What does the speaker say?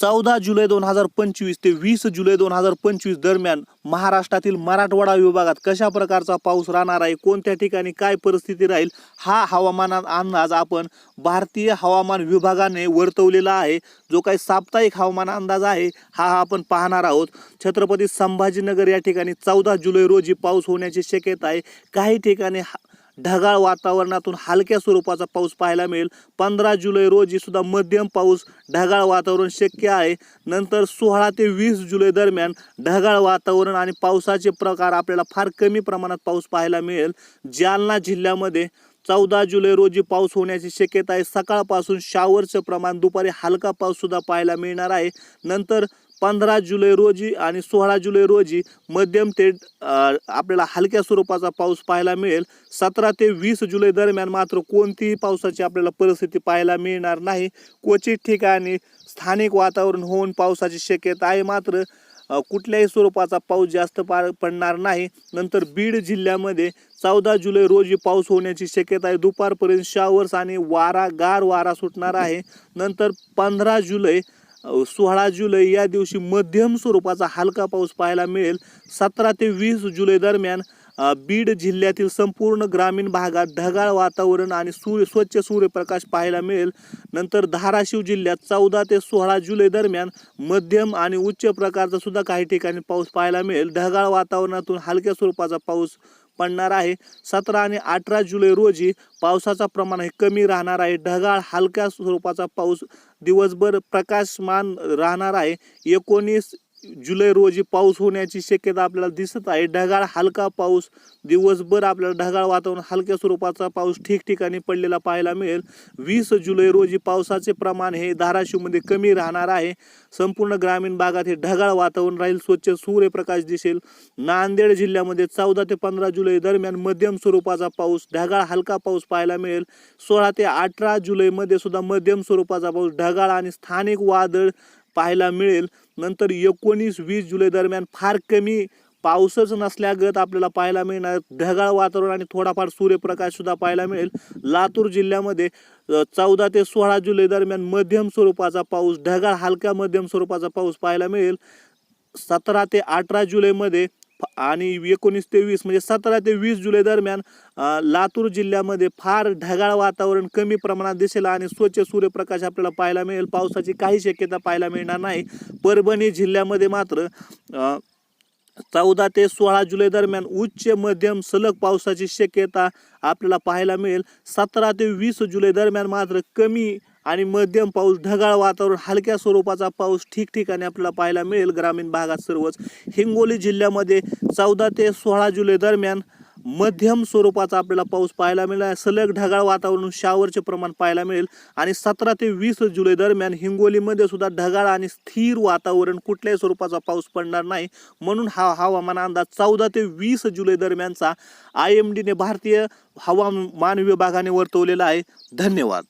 चौदा जुलै दोन हजार पंचवीस ते वीस जुलै दोन हजार पंचवीस दरम्यान महाराष्ट्रातील मराठवाडा विभागात कशा प्रकारचा पाऊस राहणार आहे कोणत्या ठिकाणी काय परिस्थिती राहील हा हवामान अंदाज आपण भारतीय हवामान विभागाने वर्तवलेला आहे. जो काही साप्ताहिक हवामान अंदाज आहे हा हा आपण पाहणार आहोत. छत्रपती संभाजीनगर या ठिकाणी चौदा जुलै रोजी पाऊस होण्याची शक्यता आहे. काही ठिकाणी हा- ढगाळ वातावरणातून हलक्या स्वरूपाचा पाऊस पाहायला मिळेल. पंधरा जुलै रोजी सुद्धा मध्यम पाऊस ढगाळ वातावरण शक्य आहे. नंतर सोळा ते वीस जुलै दरम्यान ढगाळ वातावरण आणि पावसाचे प्रकार आपल्याला फार कमी प्रमाणात पाऊस पाहायला मिळेल. जालना जिल्ह्यामध्ये चौदा जुलै रोजी पाऊस होण्याची शक्यता आहे. सकाळपासून शावरचं प्रमाण दुपारी हलका पाऊस सुद्धा पाहायला मिळणार आहे. नंतर पंधरा जुलै रोजी आणि सोळा जुलै रोजी मध्यम ते आपल्याला हलक्या स्वरूपाचा पाऊस पाहायला मिळेल. सतरा ते वीस जुलै दरम्यान मात्र कोणतीही पावसाची आपल्याला परिस्थिती पाहायला मिळणार नाही. क्वचित ठिकाणी स्थानिक वातावरण होऊन पावसाची शक्यता आहे. मात्र कुठल्याही स्वरूपाचा पाऊस जास्त पा पडणार नाही. नंतर बीड जिल्ह्यामध्ये चौदा जुलै रोजी पाऊस होण्याची शक्यता आहे. दुपारपर्यंत शावर्स आणि वारा गार वारा सुटणार आहे. नंतर पंधरा जुलै सोळा जुलै या दिवशी मध्यम स्वरूपाचा हलका पाऊस पाहायला मिळेल. सतरा ते वीस जुलै दरम्यान बीड जिल्ह्यातील संपूर्ण ग्रामीण भागात ढगाळ वातावरण आणि सूर्य स्वच्छ सूर्यप्रकाश पाहायला मिळेल. नंतर धाराशिव जिल्ह्यात चौदा ते सोळा जुलै दरम्यान मध्यम आणि उच्च प्रकारचा सुद्धा काही ठिकाणी पाऊस पाहायला मिळेल. ढगाळ वातावरणातून हलक्या स्वरूपाचा पाऊस पडणार आहे. सतरा आणि अठरा जुलै रोजी पावसाचं प्रमाण हे कमी राहणार आहे. ढगाळ हलक्या स्वरूपाचा पाऊस दिवसभर प्रकाशमान राहणार आहे. एकोणीस जुलै रोजी पाऊस होण्याची शक्यता आपल्याला दिसत आहे. ढगाळ हलका पाऊस दिवसभर आपल्याला ढगाळ वातावरण हलक्या स्वरूपाचा पाऊस ठिकठिकाणी पडलेला पाहायला मिळेल. वीस जुलै रोजी पावसाचे प्रमाण हे धाराशिवमध्ये कमी राहणार आहे. संपूर्ण ग्रामीण भागात हे ढगाळ वातावरण राहील स्वच्छ सूर्यप्रकाश दिसेल. नांदेड जिल्ह्यामध्ये चौदा ते पंधरा जुलै दरम्यान मध्यम स्वरूपाचा पाऊस ढगाळ हलका पाऊस पाहायला मिळेल. सोळा ते अठरा जुलैमध्ये सुद्धा मध्यम स्वरूपाचा पाऊस ढगाळ आणि स्थानिक वादळ पाहायला मिळेल. नंतर एकोणीस वीस जुलै दरम्यान फार कमी पाऊसच नसल्यागत आपल्याला पाहायला मिळणार. ढगाळ वातावरण आणि थोडाफार सूर्यप्रकाशसुद्धा पाहायला मिळेल. लातूर जिल्ह्यामध्ये चौदा ते सोळा जुलै दरम्यान मध्यम स्वरूपाचा पाऊस ढगाळ हलक्या मध्यम स्वरूपाचा पाऊस पाहायला मिळेल. सतरा ते अठरा जुलैमध्ये आणि एकोणीस ते वीस म्हणजे सतरा ते वीस जुलै दरम्यान लातूर जिल्ह्यामध्ये फार ढगाळ वातावरण कमी प्रमाणात दिसेल आणि स्वच्छ सूर्यप्रकाश आपल्याला पाहायला मिळेल. पावसाची काही शक्यता पाहायला मिळणार नाही. परभणी जिल्ह्यामध्ये मात्र चौदा ते सोळा जुलै दरम्यान उच्च मध्यम सलग पावसाची शक्यता आपल्याला पाहायला मिळेल. सतरा ते वीस जुलै दरम्यान मात्र कमी आणि मध्यम पाऊस ढगाळ वातावरण हलक्या स्वरूपाचा पाऊस ठिकठिकाणी आपल्याला पाहायला मिळेल. ग्रामीण भागात सर्वच हिंगोली जिल्ह्यामध्ये चौदा ते सोळा जुलै दरम्यान मध्यम स्वरूपाचा आपल्याला पाऊस पाहायला मिळेल सलग ढगाळ वातावरण शावरचे प्रमाण पाहायला मिळेल. आणि सतरा ते वीस जुलै दरम्यान हिंगोलीमध्ये सुद्धा ढगाळ आणि स्थिर वातावरण कुठल्याही स्वरूपाचा पाऊस पडणार नाही. म्हणून हा हवामान अंदाज चौदा ते वीस जुलै दरम्यानचा आय एम डीने भारतीय हवामान विभागाने वर्तवलेला आहे. धन्यवाद.